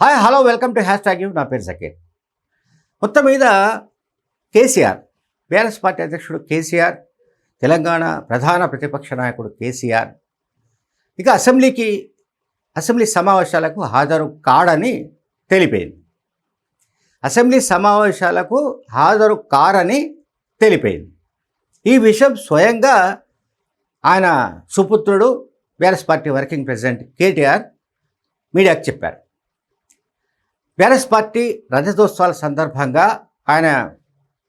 Hi hello welcome to hashtag నా పేరు జకీర్ మొత్తం మీద కేసీఆర్ బీఆర్ఎస్ పార్టీ అధ్యక్షుడు కేసీఆర్ తెలంగాణ ప్రధాన ప్రతిపక్ష నాయకుడు కేసీఆర్. ఇక అసెంబ్లీకి అసెంబ్లీ సమావేశాలకు హాజరు కాడని తెలిపింది అసెంబ్లీ సమావేశాలకు హాజరు కారని తెలిపింది ఈ విషయం స్వయంగా ఆయన సుపుత్రుడు BRS party working president KTR మీడియాకు చెప్పారు. బీఆర్ఎస్ పార్టీ రజతోత్సవాల సందర్భంగా ఆయన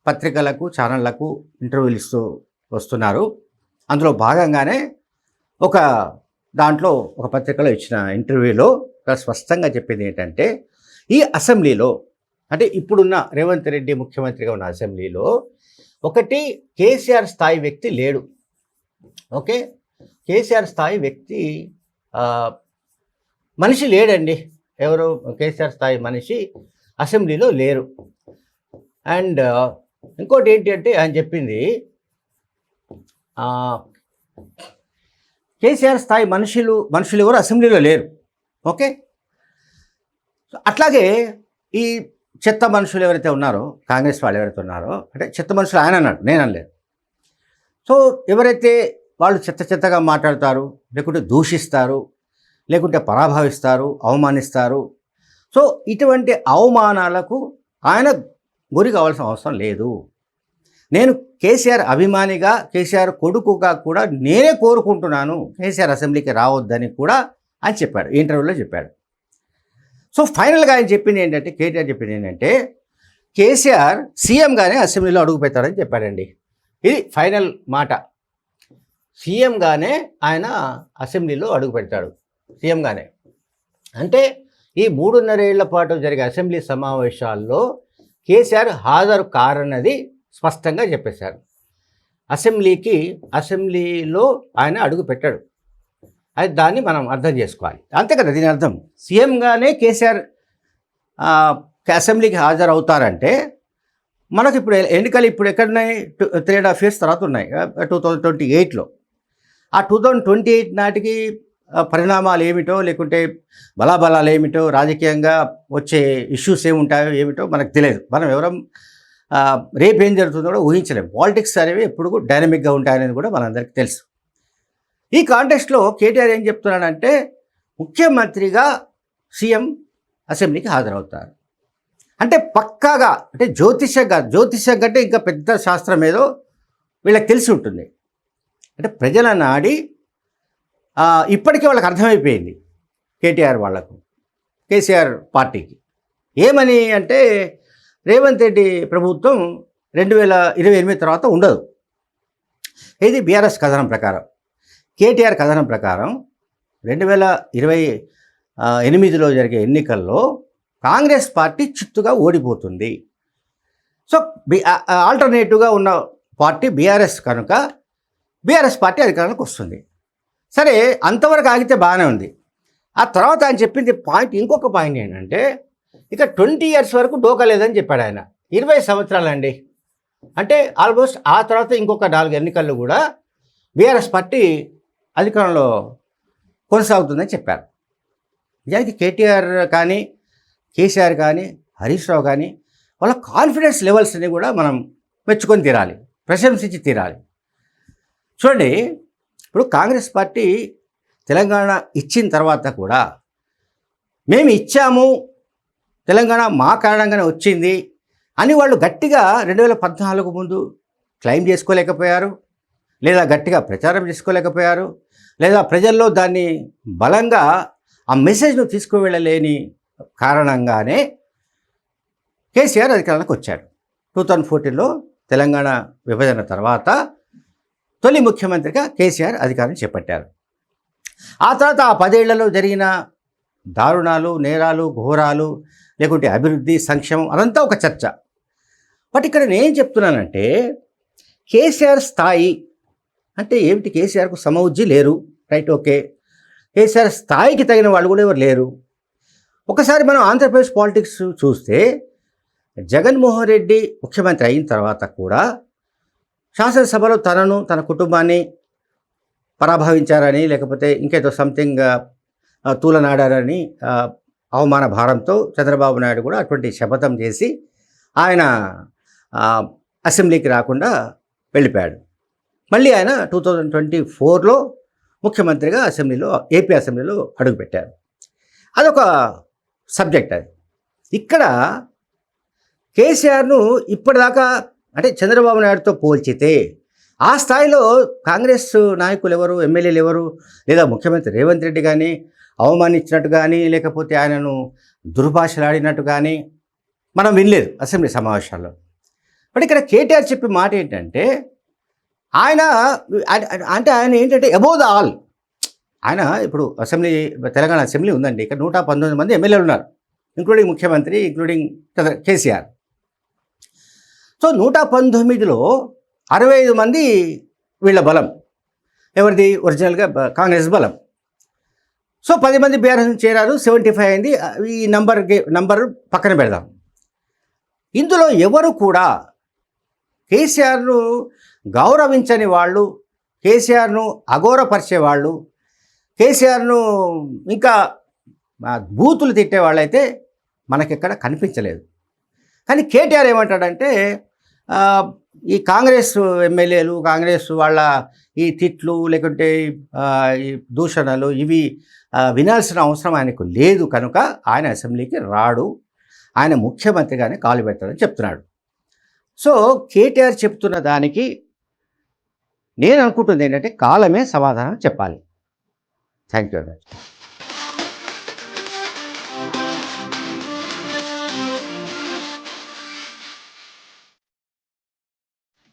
పత్రికలకు ఛానళ్ళకు ఇంటర్వ్యూలు ఇస్తూ వస్తున్నారు. అందులో భాగంగానే ఒక దాంట్లో ఒక పత్రికలో ఇచ్చిన ఇంటర్వ్యూలో స్పష్టంగా చెప్పింది ఏంటంటే ఈ అసెంబ్లీలో అంటే ఇప్పుడున్న రేవంత్ రెడ్డి ముఖ్యమంత్రిగా ఉన్న అసెంబ్లీలో ఒకటి కేసీఆర్ స్థాయి వ్యక్తి లేడు. ఓకే? కేసీఆర్ స్థాయి వ్యక్తి మనిషి లేడండి. ఎవరో కేసీఆర్ స్థాయి మనిషి అసెంబ్లీలో లేరు. అండ్ ఇంకోటి ఏంటి అంటే ఆయన చెప్పింది కేసీఆర్ స్థాయి మనుషులు మనుషులు ఎవరు అసెంబ్లీలో లేరు. ఓకే? సో అట్లాగే ఈ చెత్త మనుషులు ఎవరైతే ఉన్నారో కాంగ్రెస్ వాళ్ళు ఎవరైతే ఉన్నారో అంటే చెత్త మనుషులు ఆయన అన్నాడు నేను అనలేదు. సో ఎవరైతే వాళ్ళు చెత్త చెత్తగా మాట్లాడతారు లేకుంటే దూషిస్తారు లేకుంటే పరాభవిస్తారు అవమానిస్తారు. సో ఇటువంటి అవమానాలకు ఆయన గురి కావాల్సిన అవసరం లేదు. నేను కేసీఆర్ అభిమానిగా కేసీఆర్ కొడుకుగా కూడా నేనే కోరుకుంటున్నాను కేసీఆర్ అసెంబ్లీకి రావద్దని కూడా ఆయన చెప్పాడు ఇంటర్వ్యూలో చెప్పాడు. సో ఫైనల్గా ఆయన చెప్పింది ఏంటంటే కేటీఆర్ చెప్పింది ఏంటంటే కేసీఆర్ సీఎంగానే అసెంబ్లీలో అడుగుపెట్టారని చెప్పాడండి. ఇది ఫైనల్ మాట. సీఎంగానే ఆయన అసెంబ్లీలో అడుగు పెడతాడు. సీఎంగానే. అంటే ఈ మూడున్నరేళ్ళ పాటు జరిగే అసెంబ్లీ సమావేశాల్లో కేసీఆర్ హాజరు కారన్నది స్పష్టంగా చెప్పేశారు. అసెంబ్లీకి అసెంబ్లీలో ఆయన అడుగు పెట్టాడు. అది దాన్ని మనం అర్థం చేసుకోవాలి. అంతే కదా దీని అర్థం? సీఎంగానే కేసీఆర్ అసెంబ్లీకి హాజరు అవుతారంటే మనకు ఇప్పుడు ఎన్నికలు ఇప్పుడు ఎక్కడున్నాయి? త్రీ అండ్ హాఫ్ ఇయర్స్ తర్వాత ఉన్నాయి. టూ థౌజండ్ ట్వంటీ ఎయిట్లో. ఆ టూ థౌజండ్ ట్వంటీ ఎయిట్ నాటికి పరిణామాలు ఏమిటో లేకుంటే బలాబలాలు ఏమిటో రాజకీయంగా వచ్చే ఇష్యూస్ ఏముంటాయో ఏమిటో మనకు తెలియదు. మనం ఎవరం రేపు ఏం జరుగుతుందో కూడా ఊహించలేము పాలిటిక్స్ అనేవి ఎప్పుడు డైనమిక్గా ఉంటాయనేది కూడా మనందరికీ తెలుసు. ఈ కాంటెక్స్ట్లో కేటీఆర్ ఏం చెప్తున్నాడంటే ముఖ్యమంత్రిగా సీఎం అసెంబ్లీకి హాజరవుతారు. అంటే పక్కాగా అంటే జ్యోతిష్యంగా జ్యోతిష్యం కంటే ఇంకా పెద్ద శాస్త్రం ఏదో వీళ్ళకి తెలిసి ఉంటుంది. అంటే ప్రజల నాడి ఇప్పటికే వాళ్ళకి అర్థమైపోయింది కేటీఆర్ వాళ్ళకు కేసీఆర్ పార్టీకి. ఏమని అంటే రేవంత్ రెడ్డి ప్రభుత్వం రెండు వేల ఇరవై ఎనిమిది తర్వాత ఉండదు. ఇది బీఆర్ఎస్ కథనం ప్రకారం. కేటీఆర్ కథనం ప్రకారం రెండు వేల ఇరవై ఎనిమిదిలో జరిగే ఎన్నికల్లో కాంగ్రెస్ పార్టీ చిత్తుగా ఓడిపోతుంది. సో బి ఆల్టర్నేటివ్గా ఉన్న పార్టీ బీఆర్ఎస్ కనుక బీఆర్ఎస్ పార్టీ అధికారంలోకి వస్తుంది. సరే అంతవరకు ఆగితే బాగానే ఉంది. ఆ తర్వాత ఆయన చెప్పింది పాయింట్ ఇంకొక పాయింట్ ఏంటంటే ఇక ట్వంటీ ఇయర్స్ వరకు డోకా లేదని చెప్పాడు ఆయన. ఇరవై సంవత్సరాలండి. అంటే ఆల్మోస్ట్ ఆ తర్వాత ఇంకొక నాలుగు ఎన్నికల్లో కూడా బీఆర్ఎస్ పార్టీ అధికారంలో కొనసాగుతుందని చెప్పారు. నిజానికి కేటీఆర్ కానీ కేసీఆర్ కానీ హరీష్ రావు కానీ వాళ్ళ కాన్ఫిడెన్స్ లెవెల్స్ని కూడా మనం మెచ్చుకొని తీరాలి. ప్రశంసించి తీరాలి. చూడండి ఇప్పుడు కాంగ్రెస్ పార్టీ తెలంగాణ ఇచ్చిన తర్వాత కూడా మేము ఇచ్చాము తెలంగాణ మా కారణంగానే వచ్చింది అని వాళ్ళు గట్టిగా రెండు వేల పద్నాలుగు ముందు క్లెయిమ్ చేసుకోలేకపోయారు లేదా గట్టిగా ప్రచారం చేసుకోలేకపోయారు లేదా ప్రజల్లో దాన్ని బలంగా ఆ మెసేజ్ను తీసుకువెళ్ళలేని కారణంగానే కేసీఆర్ అధికారంలోకి వచ్చాడు. టూ థౌజండ్ ఫోర్టీన్లో తెలంగాణ విభజన తర్వాత తొలి ముఖ్యమంత్రిగా కేసీఆర్ అధికారం చేపట్టారు. ఆ తర్వాత ఆ పదేళ్ళలో జరిగిన దారుణాలు నేరాలు ఘోరాలు లేకుంటే అభివృద్ధి సంక్షేమం అదంతా ఒక చర్చ. బట్ ఇక్కడ నేను చెప్తున్నానంటే కేసీఆర్ స్థాయి అంటే ఏమిటి? కేసీఆర్కు సమవుజ్జి లేరు. Right okay. కేసీఆర్ స్థాయికి తగిన వాళ్ళు కూడా ఎవరు లేరు? ఒకసారి మనం ఆంధ్రప్రదేశ్ పాలిటిక్స్ చూస్తే జగన్మోహన్ రెడ్డి ముఖ్యమంత్రి అయిన తర్వాత కూడా శాసనసభలో తనను తన కుటుంబాన్ని పరాభవించారని లేకపోతే ఇంకేదో సంథింగ్ తూలనాడారని అవమాన భారంతో చంద్రబాబు నాయుడు కూడా అటువంటి శపథం చేసి ఆయన అసెంబ్లీకి రాకుండా వెళ్ళిపోయాడు. మళ్ళీ ఆయన టూ థౌజండ్ ట్వంటీ ఫోర్లో ముఖ్యమంత్రిగా అసెంబ్లీలో ఏపీ అసెంబ్లీలో అడుగుపెట్టారు అదొక సబ్జెక్ట్ అది. ఇక్కడ కేసీఆర్ను ఇప్పటిదాకా అంటే చంద్రబాబు నాయుడుతో పోల్చితే ఆ స్థాయిలో కాంగ్రెస్ నాయకులు ఎవరు ఎమ్మెల్యేలు ఎవరు లేదా ముఖ్యమంత్రి రేవంత్ రెడ్డి కానీ అవమానించినట్టు కానీ లేకపోతే ఆయనను దుర్భాషలాడినట్టు కానీ మనం వినలేదు అసెంబ్లీ సమావేశాల్లో. బట్ ఇక్కడ కేటీఆర్ చెప్పే మాట ఏంటంటే ఆయన అంటే ఆయన ఏంటంటే అబౌవ్ ద ఆల్ ఆయన ఇప్పుడు అసెంబ్లీ తెలంగాణ అసెంబ్లీ ఉందండి. ఇక్కడ నూట పంతొమ్మిది మంది ఎమ్మెల్యేలు ఉన్నారు ఇంక్లూడింగ్ ముఖ్యమంత్రి ఇంక్లూడింగ్ కేసీఆర్. సో నూట పంతొమ్మిదిలో అరవై ఐదు మంది వీళ్ళ బలం. ఎవరిది? ఒరిజినల్గా కాంగ్రెస్ బలం. సో పది మంది బీఆర్ఎస్ చేరారు సెవెంటీ ఫైవ్ అయింది. ఈ నంబర్ నంబర్ పక్కన పెడదాం. ఇందులో ఎవరు కూడా కేసీఆర్ను గౌరవించని వాళ్ళు కేసీఆర్ను అఘోరపరిచే వాళ్ళు కేసీఆర్ను ఇంకా బూతులు తిట్టే వాళ్ళైతే మనకిక్కడ కనిపించలేదు. కానీ కేటీఆర్ ఏమంటాడంటే ఈ కాంగ్రెస్ ఎమ్మెల్యేలు కాంగ్రెస్ వాళ్ళ ఈ తిట్లు లేకుంటే ఈ దూషణలు ఇవి వినాల్సిన అవసరం ఆయనకు లేదు కనుక ఆయన అసెంబ్లీకి రాడు. ఆయన ముఖ్యమంత్రిగానే కాలు పెట్టాలని చెప్తున్నాడు. సో కేటీఆర్ చెప్తున్న దానికి నేను అనుకుంటుంది ఏంటంటే కాలమే సమాధానం చెప్పాలి. Thank you very much